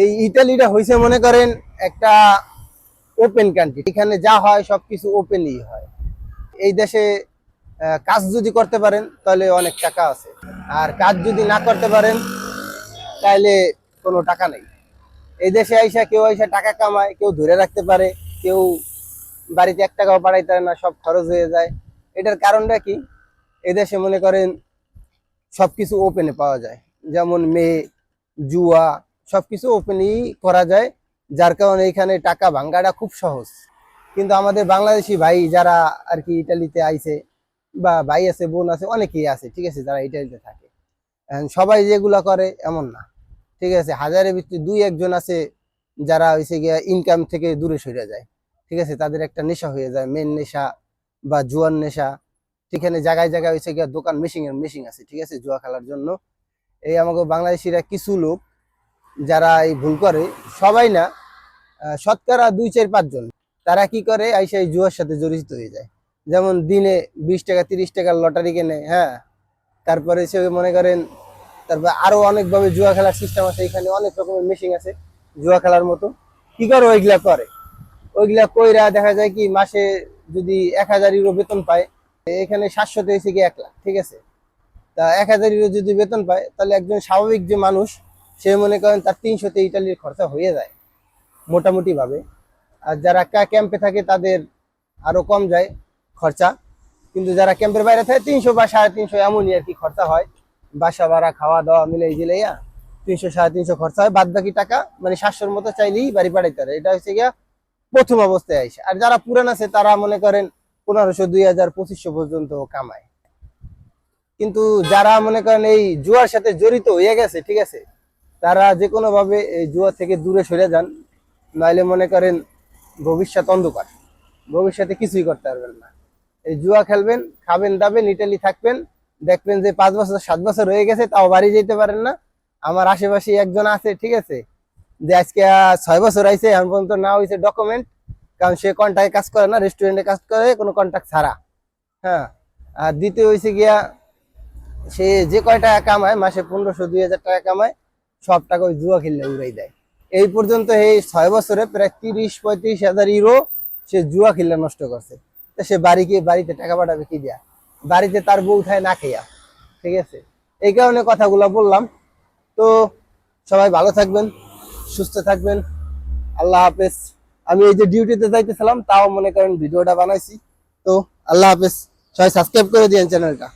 এই ইটালিটা হয়েছে মনে করেন একটা ওপেন কান্ট্রি এখানে যা হয়, সবকিছু ওপেনই হয়। এই দেশে কাজ যদি করতে পারেন, তাহলে অনেক টাকা আছে। আর কাজ যদি না করতে পারেন, তাহলে কোনো টাকা নেই। এই দেশে আইসা, কেউ আইসা টাকা কামায়, কেউ ধরে রাখতে পারে, কেউ বাড়িতে এক টাকাও বাড়াইতে পারে না, সব খরচ হয়ে যায়। এটার কারণটা কি? এদেশে মনে করেন সবকিছু ওপেনে পাওয়া যায়। যেমন মেয়ে, জুয়া সবকিছু ওপেনই করা যায়, যার কারণে এখানে টাকা ভাঙ্গাটা খুব সহজ। কিন্তু আমাদের বাংলাদেশি ভাই যারা আর কি ইটালিতে আইছে, বা ভাই আছে, বোন আছে, অনেকেই আছে, ঠিক আছে, যারা ইটালিতে থাকে। সবাই যেগুলা করে, এমন না, ঠিক আছে? হাজারের ভিতরে দুই একজন আছে যারা হয়েছে গিয়া ইনকাম থেকে দূরে সরে যায়, ঠিক আছে? তাদের একটা নেশা হয়ে যায় মেন নেশা বা জুয়ার নেশা। সেখানে জায়গায় জায়গায় হয়েছে গিয়া দোকান মেশিং এর মেশিং আছে, ঠিক আছে? জুয়া খেলার জন্য। এই আমাকে বাংলাদেশিরা কিছু লোক যারা এই ভুল করে, সবাই না শতকরা দুই, চার পাঁচজন তারা কি করে? আইসা এই জুয়ার সাথে জড়িত হয়ে যায়। যেমন দিনে বিশ টাকা, তিরিশ টাকার লটারি কেনে হ্যাঁ? তারপরে সে মনে করেন, তারপর আরও অনেকভাবে জুয়া খেলার সিস্টেম আছে। এখানে অনেক রকমের মেশিন আছে, জুয়া খেলার মতো। কি করে? ওইগুলা করে। ওইগুলা কইরা দেখা যায় কি, মাসে যদি এক হাজার ইউরো বেতন পায়, এখানে সাতশোতে হয়েছে কি এক লাখ, ঠিক আছে? তা এক হাজার ইউরো যদি বেতন পায়, তাহলে একজন স্বাভাবিক যে মানুষ সে মনে করেন তার তিনশোতে ইটালির খরচা হয়ে যায় মোটামুটি ভাবে আর যারা ক্যাম্পে থাকে তাদের আরও কম যায় খরচা। কিন্তু যারা ক্যাম্পের বাইরে থাকে, তিনশো বা সাড়ে তিনশো এমনই আর কি খরচা হয়। বাসা ভাড়া, খাওয়া দাওয়া মিলে জিলাইয়া তিনশো সাড়ে তিনশো খরচা হয়। বাদ বাকি টাকা মানে সাতশোর মতো চাইলেই বাড়ি পাঠাইতে পারে। এটা হচ্ছে গিয়া প্রথম অবস্থায় আইসে। আর যারা পুরান আছে, তারা মনে করেন পনেরোশো, দুই হাজার, পঁচিশশো পর্যন্ত কামায়। কিন্তু যারা মনে করেন এই জুয়ার সাথে জড়িত হয়ে গেছে, ঠিক আছে তারা যে কোনোভাবে এই জুয়া থেকে দূরে সরে যান, নাইলে মনে করেন ভবিষ্যৎ অন্ধকার। ভবিষ্যতে কিছুই করতে পারবেন না। এই জুয়া খেলবেন, খাবেন, দাবেন, ইটালি থাকবেন, দেখবেন যে পাঁচ বছর, সাত বছর হয়ে গেছে, তাও বাড়ি যেতে পারেন না। আমার আশেপাশে একজন আছে, ঠিক আছে? যে আজকে ছয় বছর আইছে, এখন পর্যন্ত না হয়েছে ডকুমেন্ট কারণ সে কন্ট্রাক্টে কাজ করে না রেস্টুরেন্টে কাজ করে, কোনো কন্ট্রাক্ট ছাড়া। হ্যাঁ? আর দ্বিতীয় হয়েছে গিয়া, সে যে কয় টাকা কামায়, মাসে পনেরোশো, দুই হাজার টাকা কামায় সব টাকা ওই জুয়া খেললে উড়াই দেয়। এই পর্যন্ত এই ছয় বছরে প্রায় তিরিশ পঁয়ত্রিশ হাজার ইউরো সে জুয়া খেললে নষ্ট করছে। তা সে বাড়ি গিয়ে বাড়িতে টাকা পাঠাবে কি দেয়া? বাড়িতে তার বউ উঠায় না খেয়া। ঠিক আছে? এই কারণে কথাগুলো বললাম। তো সবাই ভালো থাকবেন, সুস্থ থাকবেন। আল্লাহ হাফেজ। আমি এই যে ডিউটিতে যাইতেছিলাম, তাও মনে করেন ভিডিওটা বানাইছি। তো আল্লাহ হাফেজ। সবাই সাবস্ক্রাইব করে দিয়েন চ্যানেলটা